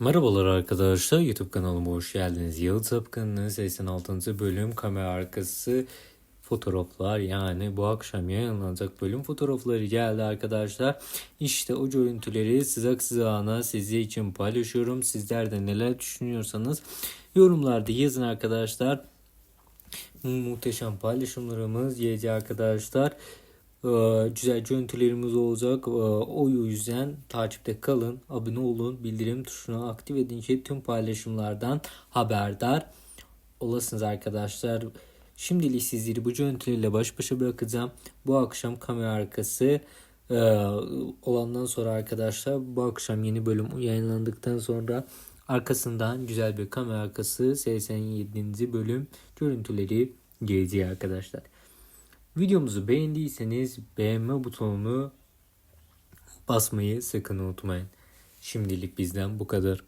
Merhabalar arkadaşlar YouTube kanalıma hoş geldiniz. Yalı Tapkanı'nın 86. bölüm kamera arkası fotoğraflar yani bu akşam yayınlanacak bölüm fotoğrafları geldi arkadaşlar. İşte o görüntüleri sızak sızağına sizler için paylaşıyorum. Sizler de neler düşünüyorsanız yorumlarda yazın arkadaşlar. Muhteşem paylaşımlarımız gelecek arkadaşlar. Ee, güzel görüntülerimiz olacak. Ee, o yüzden takipte kalın, abone olun, bildirim tuşuna aktif edin ki tüm paylaşımlardan haberdar olasınız arkadaşlar. Şimdilik sizleri bu görüntülerle baş başa bırakacağım. Bu akşam kamera arkası e, olandan sonra arkadaşlar bu akşam yeni bölüm yayınlandıktan sonra arkasından güzel bir kamera arkası 87. bölüm görüntüleri gelecek arkadaşlar. Videomuzu beğendiyseniz beğenme butonunu basmayı sakın unutmayın. Şimdilik bizden bu kadar.